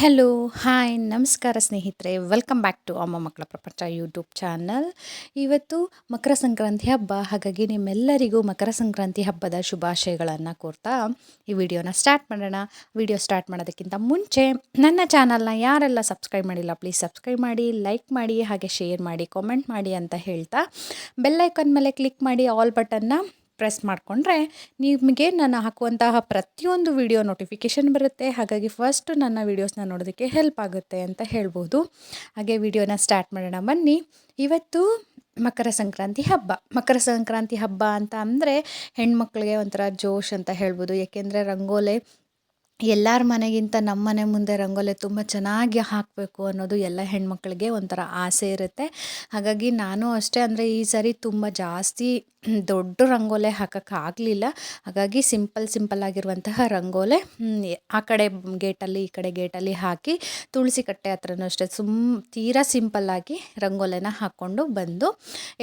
Hello hi ನಮಸ್ಕಾರ ಸ್ನೇಹಿತರೆ. Welcome back to ಅಮ್ಮ ಮಕ್ಕಳ ಪ್ರಪಂಚ ಯೂಟ್ಯೂಬ್ ಚಾನಲ್ ಇವತ್ತು ಮಕರ ಸಂಕ್ರಾಂತಿ ಹಬ್ಬ. ಹಾಗಾಗಿ ನಿಮ್ಮೆಲ್ಲರಿಗೂ ಮಕರ ಸಂಕ್ರಾಂತಿ ಹಬ್ಬದ ಶುಭಾಶಯಗಳನ್ನು ಕೋರ್ತಾ ಈ ವಿಡಿಯೋನ ಸ್ಟಾರ್ಟ್ ಮಾಡೋಣ. ವಿಡಿಯೋ ಸ್ಟಾರ್ಟ್ ಮಾಡೋದಕ್ಕಿಂತ ಮುಂಚೆ ನನ್ನ ಚಾನಲ್ನ ಯಾರೆಲ್ಲ ಸಬ್ಸ್ಕ್ರೈಬ್ ಮಾಡಿಲ್ಲ ಪ್ಲೀಸ್ ಸಬ್ಸ್ಕ್ರೈಬ್ ಮಾಡಿ ಲೈಕ್ ಮಾಡಿ, ಹಾಗೆ ಶೇರ್ ಮಾಡಿ ಕಾಮೆಂಟ್ ಮಾಡಿ ಅಂತ ಹೇಳ್ತಾ ಬೆಲ್ಲೈಕನ್ ಮೇಲೆ ಕ್ಲಿಕ್ ಮಾಡಿ ಆಲ್ ಬಟನ್ನ ಪ್ರೆಸ್ ಮಾಡಿಕೊಂಡ್ರೆ ನಿಮಗೆ ನಾನು ಹಾಕುವಂತಹ ಪ್ರತಿಯೊಂದು ವಿಡಿಯೋ ನೋಟಿಫಿಕೇಷನ್ ಬರುತ್ತೆ. ಹಾಗಾಗಿ ಫಸ್ಟ್ ನನ್ನ ವೀಡಿಯೋಸ್ನ ನೋಡೋದಕ್ಕೆ ಹೆಲ್ಪ್ ಆಗುತ್ತೆ ಅಂತ ಹೇಳ್ಬೋದು. ಹಾಗೆ ವಿಡಿಯೋನ ಸ್ಟಾರ್ಟ್ ಮಾಡೋಣ. ಬನ್ನಿ. ಇವತ್ತು ಮಕರ ಸಂಕ್ರಾಂತಿ ಹಬ್ಬ. ಮಕರ ಸಂಕ್ರಾಂತಿ ಹಬ್ಬ ಅಂತ ಅಂದರೆ ಹೆಣ್ಮಕ್ಳಿಗೆ ಒಂಥರ ಜೋಶ್ ಅಂತ ಹೇಳ್ಬೋದು. ಏಕೆಂದರೆ ರಂಗೋಲೆ ಎಲ್ಲರ ಮನೆಗಿಂತ ನಮ್ಮ ಮನೆ ಮುಂದೆ ರಂಗೋಲೆ ತುಂಬ ಚೆನ್ನಾಗಿ ಹಾಕಬೇಕು ಅನ್ನೋದು ಎಲ್ಲ ಹೆಣ್ಮಕ್ಳಿಗೆ ಒಂಥರ ಆಸೆ ಇರುತ್ತೆ. ಹಾಗಾಗಿ ನಾನು ಅಷ್ಟೇ ಅಂದರೆ ಈ ಸಾರಿ ತುಂಬ ಜಾಸ್ತಿ ದೊಡ್ಡ ರಂಗೋಲೆ ಹಾಕೋಕ್ಕಾಗಲಿಲ್ಲ ಹಾಗಾಗಿ ಸಿಂಪಲ್ ಸಿಂಪಲ್ ಆಗಿರುವಂತಹ ರಂಗೋಲೆ ಆ ಕಡೆ ಗೇಟಲ್ಲಿ, ಈ ಕಡೆ ಗೇಟಲ್ಲಿ ಹಾಕಿ ತುಳಸಿ ಕಟ್ಟೆ ಹತ್ರನೂ ಅಷ್ಟೇ ಸುಮ್, ತೀರಾ ಸಿಂಪಲ್ಲಾಗಿ ರಂಗೋಲೆನ ಹಾಕ್ಕೊಂಡು ಬಂದು,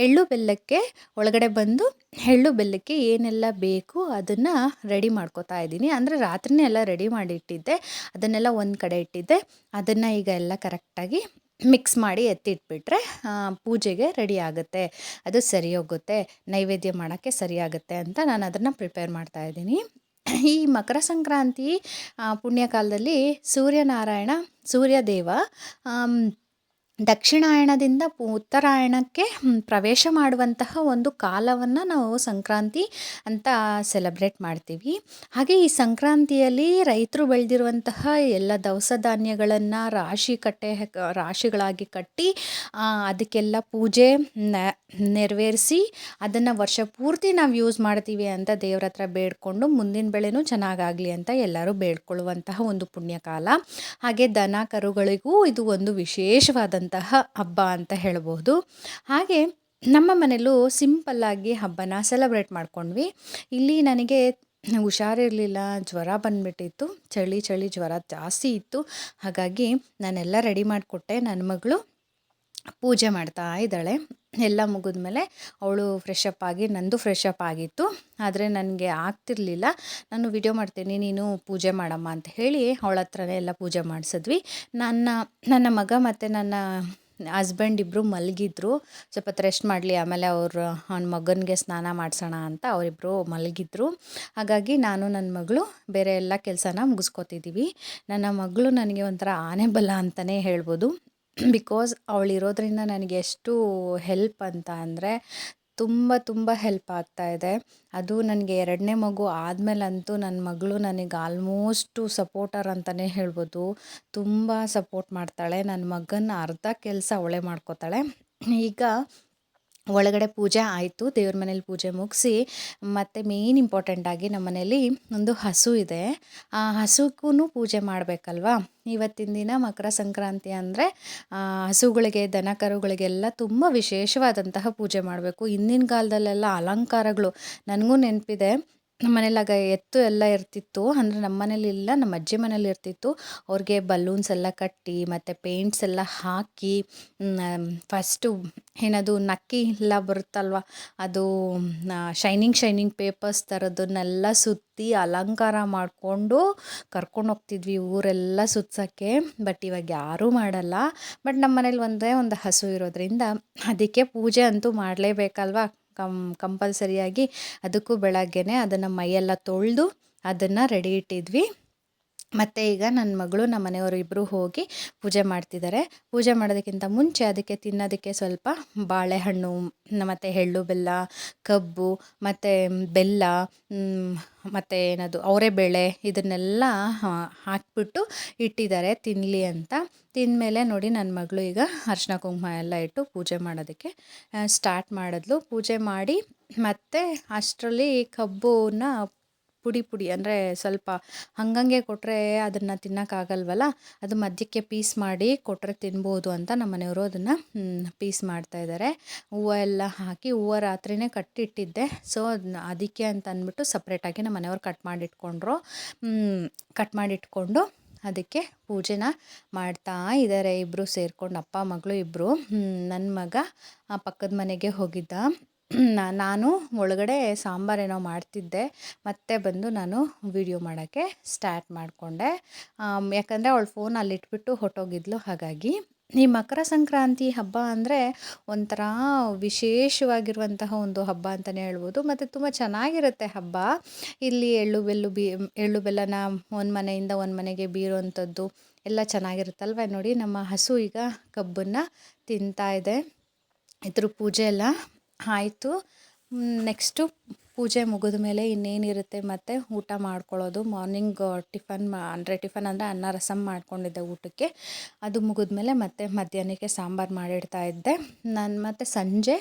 ಎಳ್ಳು ಬೆಲ್ಲಕ್ಕೆ ಒಳಗಡೆ ಬಂದು, ಎಳ್ಳು ಬೆಲ್ಲಕ್ಕೆ ಏನೆಲ್ಲ ಬೇಕು ಅದನ್ನು ರೆಡಿ ಮಾಡ್ಕೋತಾ ಇದ್ದೀನಿ. ಅಂದರೆ ರಾತ್ರಿನೇ ಎಲ್ಲ ರೆಡಿ ಮಾಡಿ ಇಟ್ಟಿದ್ದೆ ಅದನ್ನೆಲ್ಲ ಒಂದು ಕಡೆ ಇಟ್ಟಿದ್ದೆ. ಅದನ್ನು ಈಗ ಎಲ್ಲ ಕರೆಕ್ಟಾಗಿ ಮಿಕ್ಸ್ ಮಾಡಿ ಎತ್ತಿಟ್ಬಿಟ್ರೆ ಪೂಜೆಗೆ ರೆಡಿ ಆಗುತ್ತೆ. ಅದು ಸರಿ ಹೋಗುತ್ತೆ. ನೈವೇದ್ಯ ಮಾಡೋಕ್ಕೆ ಸರಿಯಾಗುತ್ತೆ ಅಂತ ನಾನು ಅದನ್ನು ಪ್ರಿಪೇರ್ ಮಾಡ್ತಾ ಇದ್ದೀನಿ. ಈ ಮಕರ ಸಂಕ್ರಾಂತಿ ಪುಣ್ಯಕಾಲದಲ್ಲಿ ಸೂರ್ಯನಾರಾಯಣ, ಸೂರ್ಯದೇವ ದಕ್ಷಿಣಾಯಣದಿಂದ ಉತ್ತರಾಯಣಕ್ಕೆ ಪ್ರವೇಶ ಮಾಡುವಂತಹ ಒಂದು ಕಾಲವನ್ನು ನಾವು ಸಂಕ್ರಾಂತಿ ಅಂತ ಸೆಲೆಬ್ರೇಟ್ ಮಾಡ್ತೀವಿ. ಹಾಗೆ ಈ ಸಂಕ್ರಾಂತಿಯಲ್ಲಿ ರೈತರು ಬೆಳೆದಿರುವಂತಹ ಎಲ್ಲ ದವಸ ಧಾನ್ಯಗಳನ್ನು ರಾಶಿ ಕಟ್ಟೆ ರಾಶಿಗಳಾಗಿ ಕಟ್ಟಿ ಅದಕ್ಕೆಲ್ಲ ಪೂಜೆ ನೆರವೇರಿಸಿ ಅದನ್ನು ವರ್ಷ ಪೂರ್ತಿ ನಾವು ಯೂಸ್ ಮಾಡ್ತೀವಿ ಅಂತ ದೇವ್ರ ಹತ್ರ ಬೇಡ್ಕೊಂಡು ಮುಂದಿನ ಬೆಳೆನೂ ಚೆನ್ನಾಗಾಗಲಿ ಅಂತ ಎಲ್ಲರೂ ಬೇಡ್ಕೊಳ್ಳುವಂತಹ ಒಂದು ಪುಣ್ಯಕಾಲ. ಹಾಗೆ ದನ, ಕರುಗಳಿಗೂ ಇದು ಒಂದು ವಿಶೇಷವಾದಂತಹ ಹಬ್ಬ ಅಂತ ಹೇಳಬಹುದು ಹಾಗೆ ನಮ್ಮ ಮನೆಯಲ್ಲೂ ಸಿಂಪಲ್ಲಾಗಿ ಹಬ್ಬನ ಸೆಲೆಬ್ರೇಟ್ ಮಾಡ್ಕೊಂಡ್ವಿ. ಇಲ್ಲಿ ನನಗೆ ಹುಷಾರಿರಲಿಲ್ಲ, ಜ್ವರ ಬಂದುಬಿಟ್ಟಿತ್ತು. ಚಳಿ ಚಳಿ ಜ್ವರ ಜಾಸ್ತಿ ಇತ್ತು. ಹಾಗಾಗಿ ನಾನೆಲ್ಲ ರೆಡಿ ಮಾಡಿಕೊಟ್ಟೆ. ನನ್ನ ಮಗಳು ಪೂಜೆ ಮಾಡ್ತಾ ಇದ್ದಾಳೆ. ಎಲ್ಲ ಮುಗಿದ್ಮೇಲೆ ಅವಳು ಫ್ರೆಶ್ ಅಪ್ ಆಗಿ, ನಂದು ಫ್ರೆಶ್ ಅಪ್ ಆಗಿತ್ತು. ಆದರೆ ನನಗೆ ಆಗ್ತಿರಲಿಲ್ಲ. ನಾನು ವಿಡಿಯೋ ಮಾಡ್ತೀನಿ, ನೀನು ಪೂಜೆ ಮಾಡಮ್ಮ ಅಂತ ಹೇಳಿ ಅವಳ ಹತ್ರನೇ ಎಲ್ಲ ಪೂಜೆ ಮಾಡಿಸಿದ್ವಿ. ನನ್ನ ನನ್ನ ಮಗ ಮತ್ತು ನನ್ನ ಹಸ್ಬೆಂಡ್ ಇಬ್ಬರು ಮಲಗಿದ್ರು. ಸ್ವಲ್ಪ ರೆಸ್ಟ್ ಮಾಡಲಿ, ಆಮೇಲೆ ಅವರು, ಅವ್ನ ಮಗನಿಗೆ ಸ್ನಾನ ಮಾಡಿಸೋಣ ಅಂತ ಅವರಿಬ್ಬರು ಮಲಗಿದ್ರು. ಹಾಗಾಗಿ ನಾನು ನನ್ನ ಮಗಳು ಬೇರೆ ಎಲ್ಲ ಕೆಲಸನ ಮುಗಿಸ್ಕೊತಿದ್ದೀವಿ ನನ್ನ ಮಗಳು ನನಗೆ ಒಂಥರ ಆನೆ ಬಲ ಅಂತಲೇ ಹೇಳ್ಬೋದು. ಬಿಕಾಸ್ ಅವಳಿರೋದ್ರಿಂದ ನನಗೆ ಎಷ್ಟು ಹೆಲ್ಪ್ ಅಂತ ಅಂದರೆ ತುಂಬ ತುಂಬ ಹೆಲ್ಪ್ ಆಗ್ತಾ ಇದೆ. ಅದು ನನಗೆ ಎರಡನೇ ಮಗು ಆದಮೇಲಂತೂ ನನ್ನ ಮಗಳು ನನಗೆ ಆಲ್ಮೋಸ್ಟು ಸಪೋರ್ಟರ್ ಅಂತಲೇ ಹೇಳ್ಬೋದು. ತುಂಬ ಸಪೋರ್ಟ್ ಮಾಡ್ತಾಳೆ. ನನ್ನ ಮಗನ ಅರ್ಧ ಕೆಲಸ ಅವಳೇ ಮಾಡ್ಕೋತಾಳೆ. ಈಗ ಒಳಗಡೆ ಪೂಜೆ ಆಯಿತು, ದೇವ್ರ ಮನೇಲಿ ಪೂಜೆ ಮುಗಿಸಿ, ಮತ್ತು ಮೇಯ್ನ್ ಇಂಪಾರ್ಟೆಂಟಾಗಿ ನಮ್ಮ ಮನೇಲಿ ಒಂದು ಹಸು ಇದೆ. ಆ ಹಸುಗೂ ಪೂಜೆ ಮಾಡಬೇಕಲ್ವಾ? ಇವತ್ತಿನ ದಿನ ಮಕರ ಸಂಕ್ರಾಂತಿ ಅಂದರೆ ಹಸುಗಳಿಗೆ ದನ ಕರುಗಳಿಗೆಲ್ಲ ತುಂಬ ವಿಶೇಷವಾದಂತಹ ಪೂಜೆ ಮಾಡಬೇಕು. ಹಿಂದಿನ ಕಾಲದಲ್ಲೆಲ್ಲ ಅಲಂಕಾರಗಳು ನನಗೂ ನೆನಪಿದೆ. ನಮ್ಮ ಮನೇಲಾಗ ಎತ್ತು ಎಲ್ಲ ಇರ್ತಿತ್ತು, ಅಂದರೆ ನಮ್ಮ ಮನೇಲಿ ಇಲ್ಲ ನಮ್ಮ ಅಜ್ಜಿ ಮನೇಲಿ ಇರ್ತಿತ್ತು. ಅವ್ರಿಗೆ ಬಲೂನ್ಸ್ ಎಲ್ಲ ಕಟ್ಟಿ, ಮತ್ತು ಪೇಂಟ್ಸ್ ಎಲ್ಲ ಹಾಕಿ ಫಸ್ಟು ಏನದು ನಕ್ಕಿ ಎಲ್ಲ ಬರುತ್ತಲ್ವ? ಅದು ಶೈನಿಂಗ್ ಶೈನಿಂಗ್ ಪೇಪರ್ಸ್ ಥರದನ್ನೆಲ್ಲ ಸುತ್ತಿ ಅಲಂಕಾರ ಮಾಡಿಕೊಂಡು ಕರ್ಕೊಂಡು ಹೋಗ್ತಿದ್ವಿ ಊರೆಲ್ಲ ಸುತ್ಸೋಕ್ಕೆ. ಬಟ್ ಇವಾಗ ಯಾರೂ ಮಾಡಲ್ಲ. ಬಟ್ ನಮ್ಮ ಮನೇಲಿ ಒಂದೇ ಒಂದು ಹಸು ಇರೋದ್ರಿಂದ ಅದಕ್ಕೆ ಪೂಜೆ ಅಂತೂ ಮಾಡಲೇಬೇಕಲ್ವ? ಕಂ, ಕಂಪಲ್ಸರಿಯಾಗಿ ಅದಕ್ಕೂ ಬೆಳಗ್ಗೆನೆ ಅದನ್ನು ಮೈಯೆಲ್ಲ ತೊಳೆದು ಅದನ್ನು ರೆಡಿ ಇಟ್ಟಿದ್ವಿ. ಮತ್ತು ಈಗ ನನ್ನ ಮಗಳು ನಮ್ಮ ಮನೆಯವರು ಇಬ್ಬರು ಹೋಗಿ ಪೂಜೆ ಮಾಡ್ತಿದ್ದಾರೆ. ಪೂಜೆ ಮಾಡೋದಕ್ಕಿಂತ ಮುಂಚೆ ಅದಕ್ಕೆ ತಿನ್ನೋದಕ್ಕೆ ಸ್ವಲ್ಪ ಬಾಳೆಹಣ್ಣು, ಮತ್ತು ಎಳ್ಳು, ಬೆಲ್ಲ, ಕಬ್ಬು, ಮತ್ತು ಬೆಲ್ಲ ಮತ್ತು ಏನದು ಅವರೆಬೇಳೆ ಇದನ್ನೆಲ್ಲ ಹಾಕಿಬಿಟ್ಟು ಇಟ್ಟಿದ್ದಾರೆ ತಿನ್ನಲಿ ಅಂತ. ತಿಂದಮೇಲೆ ನೋಡಿ ನನ್ನ ಮಗಳು ಈಗ ಅರ್ಶಿನ ಕುಂಕುಮ ಎಲ್ಲ ಇಟ್ಟು ಪೂಜೆ ಮಾಡೋದಕ್ಕೆ ಸ್ಟಾರ್ಟ್ ಮಾಡಿದ್ಲು. ಪೂಜೆ ಮಾಡಿ ಮತ್ತು ಅಷ್ಟರಲ್ಲಿ ಕಬ್ಬನ್ನ ಪುಡಿ ಪುಡಿ ಅಂದರೆ ಸ್ವಲ್ಪ ಹಂಗಂಗೆ ಕೊಟ್ಟರೆ ಅದನ್ನು ತಿನ್ನೋಕ್ಕಾಗಲ್ವಲ್ಲ, ಅದು ಮಧ್ಯಕ್ಕೆ ಪೀಸ್ ಮಾಡಿ ಕೊಟ್ಟರೆ ತಿನ್ಬೋದು ಅಂತ ನಮ್ಮ ಮನೆಯವರು ಅದನ್ನು ಪೀಸ್ ಮಾಡ್ತಾಯಿದ್ದಾರೆ ಹೂವು ಎಲ್ಲ ಹಾಕಿ ಹೂವು ರಾತ್ರಿನೇ ಕಟ್ಟಿಟ್ಟಿದ್ದೆ. ಸೊ ಅದಕ್ಕೆ ಅಂತ ಅಂದ್ಬಿಟ್ಟು ಸಪ್ರೇಟಾಗಿ ನಮ್ಮ ಮನೆಯವ್ರು ಕಟ್ ಮಾಡಿಟ್ಕೊಂಡ್ರು. ಕಟ್ ಮಾಡಿಟ್ಕೊಂಡು ಅದಕ್ಕೆ ಪೂಜೆನ ಮಾಡ್ತಾ ಇದ್ದಾರೆ ಇಬ್ಬರು ಸೇರಿಕೊಂಡು ಅಪ್ಪ, ಮಗಳು ಇಬ್ಬರು ನನ್ನ ಮಗ ಪಕ್ಕದ ಮನೆಗೆ ಹೋಗಿದ್ದ. ನಾನು ಒಳಗಡೆ ಸಾಂಬಾರೇನೋ ಮಾಡ್ತಿದ್ದೆ, ಮತ್ತೆ ಬಂದು ನಾನು ವಿಡಿಯೋ ಮಾಡೋಕ್ಕೆ ಸ್ಟಾರ್ಟ್ ಮಾಡಿಕೊಂಡೆ. ಯಾಕಂದರೆ ಅವಳು ಫೋನ್ ಅಲ್ಲಿಟ್ಬಿಟ್ಟು ಹೊಟ್ಟೋಗಿದ್ಲು ಹಾಗಾಗಿ ಈ ಮಕರ ಸಂಕ್ರಾಂತಿ ಹಬ್ಬ ಅಂದರೆ ಒಂಥರ ವಿಶೇಷವಾಗಿರುವಂತಹ ಒಂದು ಹಬ್ಬ ಅಂತಲೇ ಹೇಳ್ಬೋದು. ಮತ್ತು ತುಂಬ ಚೆನ್ನಾಗಿರುತ್ತೆ ಹಬ್ಬ. ಇಲ್ಲಿ ಎಳ್ಳು ಬೆಲ್ಲು ಬಿ, ಎಳ್ಳು ಬೆಲ್ಲನ ಒಂದು ಮನೆಯಿಂದ ಒಂದು ಮನೆಗೆ ಬೀರುವಂಥದ್ದು ಎಲ್ಲ ಚೆನ್ನಾಗಿರುತ್ತಲ್ವ ನೋಡಿ. ನಮ್ಮ ಹಸು ಈಗ ಕಬ್ಬನ್ನು ತಿಂತಾ ಇದೆ. ಇದ್ರ ಪೂಜೆ ಎಲ್ಲ ಆಯಿತು. ನೆಕ್ಸ್ಟು ಪೂಜೆ ಮುಗಿದ ಮೇಲೆ ಇನ್ನೇನಿರುತ್ತೆ ಮತ್ತು ಊಟ ಮಾಡ್ಕೊಳ್ಳೋದು. ಮಾರ್ನಿಂಗ್ ಟಿಫನ್ ಮಾ, ಅಂದರೆ ಟಿಫನ್ ಅಂದರೆ ಅನ್ನ ರಸಮ್ ಮಾಡ್ಕೊಂಡಿದ್ದೆ ಊಟಕ್ಕೆ. ಅದು ಮುಗಿದ ಮೇಲೆ ಮತ್ತೆ ಮಧ್ಯಾಹ್ನಕ್ಕೆ ಸಾಂಬಾರು ಮಾಡಿಡ್ತಾ ಇದ್ದೆ. ನಾನು ಮತ್ತು ಸಂಜೆ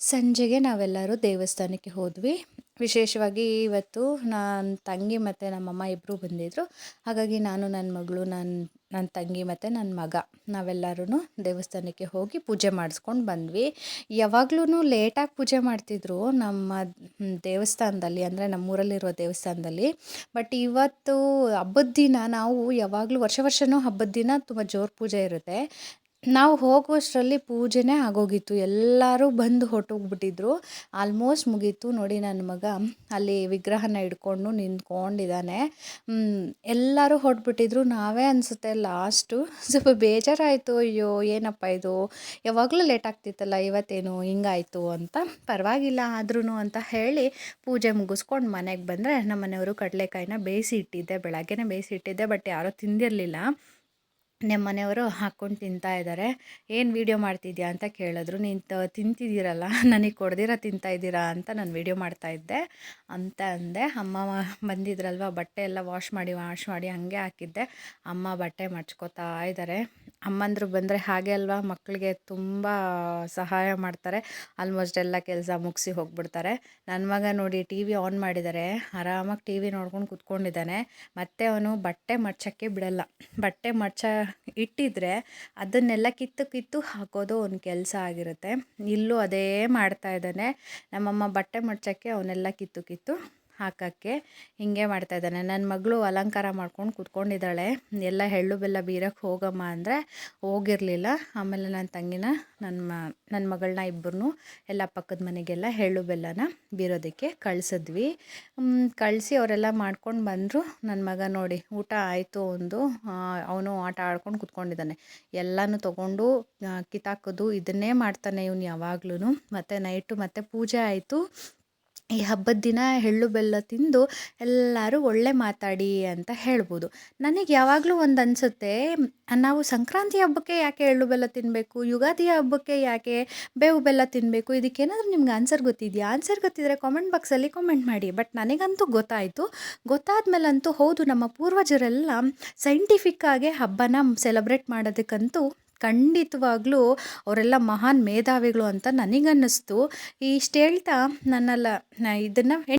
ಸಂಜೆಗೆ ನಾವೆಲ್ಲರೂ ದೇವಸ್ಥಾನಕ್ಕೆ ಹೋದ್ವಿ. ವಿಶೇಷವಾಗಿ ಇವತ್ತು ನನ್ನ ತಂಗಿ ಮತ್ತು ನಮ್ಮಮ್ಮ ಇಬ್ಬರು ಬಂದಿದ್ದರು ಹಾಗಾಗಿ ನಾನು ನನ್ನ ಮಗಳು ನನ್ನ ನನ್ನ ತಂಗಿ ಮತ್ತು ನನ್ನ ಮಗ ನಾವೆಲ್ಲರೂ ದೇವಸ್ಥಾನಕ್ಕೆ ಹೋಗಿ ಪೂಜೆ ಮಾಡಿಸ್ಕೊಂಡು ಬಂದ್ವಿ. ಯಾವಾಗ್ಲೂ ಲೇಟಾಗಿ ಪೂಜೆ ಮಾಡ್ತಿದ್ರು ನಮ್ಮ ದೇವಸ್ಥಾನದಲ್ಲಿ, ಅಂದರೆ ನಮ್ಮೂರಲ್ಲಿರೋ ದೇವಸ್ಥಾನದಲ್ಲಿ. ಬಟ್ ಇವತ್ತು ಹಬ್ಬದ ದಿನ, ನಾವು ಯಾವಾಗಲೂ ವರ್ಷ ವರ್ಷವೂ ಹಬ್ಬದ ದಿನ ತುಂಬ ಜೋರು ಪೂಜೆ ಇರುತ್ತೆ. ನಾವು ಹೋಗುವಷ್ಟರಲ್ಲಿ ಪೂಜೆನೇ ಆಗೋಗಿತ್ತು. ಎಲ್ಲರೂ ಬಂದು ಹೊರ್ಟೋಗ್ಬಿಟ್ಟಿದ್ರು. ಆಲ್ಮೋಸ್ಟ್ ಮುಗೀತು ನೋಡಿ ನನ್ನ ಮಗ. ಅಲ್ಲಿ ವಿಗ್ರಹನ ಹಿಡ್ಕೊಂಡು ನಿಂತ್ಕೊಂಡಿದ್ದಾನೆ. ಎಲ್ಲರೂ ಹೊರಟ್ಬಿಟ್ಟಿದ್ರು. ನಾವೇ ಅನಿಸುತ್ತೆ ಲಾಸ್ಟು ಸ್ವಲ್ಪ ಬೇಜಾರಾಯಿತು. ಅಯ್ಯೋ, ಏನಪ್ಪ ಇದು? ಯಾವಾಗಲೂ ಲೇಟ್ ಆಗ್ತಿತ್ತಲ್ಲ, ಇವತ್ತೇನು ಹಿಂಗಾಯಿತು ಅಂತ. ಪರವಾಗಿಲ್ಲ ಆದ್ರೂ ಅಂತ ಹೇಳಿ ಪೂಜೆ ಮುಗಿಸ್ಕೊಂಡು ಮನೆಗೆ ಬಂದರೆ ನಮ್ಮ ಮನೆಯವರು ಕಡಲೆಕಾಯಿನ ಬೇಯಿಸಿ ಇಟ್ಟಿದ್ದೆ. ಬೆಳಗ್ಗೆನೇ ಬೇಯಿಸಿ ಇಟ್ಟಿದ್ದೆ ಬಟ್ ಯಾರೂ ತಿಂದಿರಲಿಲ್ಲ. ನಮ್ಮ ಮನೆಯವರು ಹಾಕ್ಕೊಂಡು ತಿಂತಾ ಇದ್ದಾರೆ ಏನು ವೀಡಿಯೋ ಮಾಡ್ತಿದ್ಯಾ ಅಂತ ಕೇಳಿದ್ರು. ನೀನು ತಿಂತಿದ್ದೀರಲ್ಲ, ನನಗೆ ಕೊಡ್ದಿರ, ತಿಂತಾ ಇದ್ದೀರಾ ಅಂತ ನಾನು ವೀಡಿಯೋ ಮಾಡ್ತಾಯಿದ್ದೆ ಅಂತ ಅಂದೆ. ಅಮ್ಮ ಬಂದಿದ್ರಲ್ವ, ಬಟ್ಟೆ ಎಲ್ಲ ವಾಶ್ ಮಾಡಿ ವಾಶ್ ಮಾಡಿ ಹಾಗೆ ಹಾಕಿದ್ದೆ. ಅಮ್ಮ ಬಟ್ಟೆ ಮಡ್ಚ್ಕೋತಾ ಇದ್ದಾರೆ ಅಮ್ಮಂದರು ಬಂದರೆ ಹಾಗೆ ಅಲ್ವಾ ಮಕ್ಕಳಿಗೆ ತುಂಬ ಸಹಾಯ ಮಾಡ್ತಾರೆ. ಆಲ್ಮೋಸ್ಟ್ ಎಲ್ಲ ಕೆಲಸ ಮುಗಿಸಿ ಹೋಗ್ಬಿಡ್ತಾರೆ. ನನ್ನ ಮಗ ನೋಡಿ ಟಿ ವಿ ಆನ್ ಮಾಡಿದ್ದಾರೆ ಆರಾಮಾಗಿ ಟಿ ವಿ ನೋಡ್ಕೊಂಡು ಕೂತ್ಕೊಂಡಿದ್ದಾನೆ. ಮತ್ತು ಅವನು ಬಟ್ಟೆ ಮಡ್ಚೋಕ್ಕೆ ಬಿಡಲ್ಲ. ಬಟ್ಟೆ ಮಡ್ಚ ಇಟ್ಟಿದ್ರೆ ಅದನ್ನೆಲ್ಲ ಕಿತ್ತು ಕಿತ್ತು ಹಾಕೋದು ಒಂದು ಕೆಲಸ ಆಗಿರುತ್ತೆ. ಇಲ್ಲೂ ಅದೇ ಮಾಡ್ತಾ ಇದ್ದಾನೆ. ನಮ್ಮಮ್ಮ ಬಟ್ಟೆ ಮಡ್ಚೋಕ್ಕೆ ಅವನ್ನೆಲ್ಲ ಕಿತ್ತು ಕಿತ್ತು ಹಾಕೋಕ್ಕೆ ಹೀಗೆ ಮಾಡ್ತಾಯಿದ್ದಾನೆ ನನ್ನ ಮಗಳು ಅಲಂಕಾರ ಮಾಡ್ಕೊಂಡು ಕೂತ್ಕೊಂಡಿದ್ದಾಳೆ. ಎಲ್ಲ ಎಳ್ಳು ಬೆಲ್ಲ ಬೀರಕ್ಕೆ ಹೋಗಮ್ಮ ಅಂದರೆ ಹೋಗಿರಲಿಲ್ಲ. ಆಮೇಲೆ ನನ್ನ ತಂಗಿನ ನನ್ನ ಮ ನನ್ನ ಮಗಳನ್ನ ಇಬ್ಬರನ್ನೂ ಎಲ್ಲ ಪಕ್ಕದ ಮನೆಗೆಲ್ಲ ಎಳ್ಳು ಬೆಲ್ಲನ ಬೀರೋದಕ್ಕೆ ಕಳಿಸಿದ್ವಿ. ಕಳಿಸಿ ಅವರೆಲ್ಲ ಮಾಡ್ಕೊಂಡು ಬಂದರು. ನನ್ನ ಮಗ ನೋಡಿ, ಊಟ ಆಯಿತು ಒಂದು ಅವನು ಆಟ ಆಡ್ಕೊಂಡು ಕೂತ್ಕೊಂಡಿದ್ದಾನೆ. ಎಲ್ಲನೂ ತೊಗೊಂಡು ಕಿತ್ತಾಕೋದು, ಇದನ್ನೇ ಮಾಡ್ತಾನೆ ಇವನು ಯಾವಾಗ್ಲೂ ಮತ್ತು ನೈಟು ಮತ್ತು ಪೂಜೆ ಆಯಿತು. ಈ ಹಬ್ಬದ ದಿನ ಎಳ್ಳು, ಬೆಲ್ಲ ತಿಂದು ಎಲ್ಲರೂ ಒಳ್ಳೆ ಮಾತಾಡಿ ಅಂತ ಹೇಳ್ಬೋದು. ನನಗೆ ಯಾವಾಗಲೂ ಒಂದು ಅನಿಸುತ್ತೆ, ನಾವು ಸಂಕ್ರಾಂತಿ ಹಬ್ಬಕ್ಕೆ ಯಾಕೆ ಎಳ್ಳು, ಬೆಲ್ಲ ತಿನ್ನಬೇಕು ಯುಗಾದಿ ಹಬ್ಬಕ್ಕೆ ಯಾಕೆ ಬೇವು, ಬೆಲ್ಲ ತಿನ್ನಬೇಕು ಇದಕ್ಕೇನಾದರೂ ನಿಮ್ಗೆ ಆನ್ಸರ್ ಗೊತ್ತಿದೆಯಾ? ಆನ್ಸರ್ ಗೊತ್ತಿದ್ದರೆ ಕಾಮೆಂಟ್ ಬಾಕ್ಸಲ್ಲಿ ಕಾಮೆಂಟ್ ಮಾಡಿ. ಬಟ್ ನನಗಂತೂ ಗೊತ್ತಾಯಿತು. ಗೊತ್ತಾದ್ಮೇಲಂತೂ ಹೌದು, ನಮ್ಮ ಪೂರ್ವಜರೆಲ್ಲ ಸೈಂಟಿಫಿಕ್ಕಾಗೆ ಹಬ್ಬನ ಸೆಲೆಬ್ರೇಟ್ ಮಾಡೋದಕ್ಕಂತೂ ಖಂಡಿತವಾಗ್ಲೂ ಅವರೆಲ್ಲ ಮಹಾನ್ ಮೇಧಾವಿಗಳು ಅಂತ ನನಗನ್ನಿಸ್ತು. ಇಷ್ಟು ಹೇಳ್ತಾ ನನ್ನಲ್ಲ ಇದನ್ನು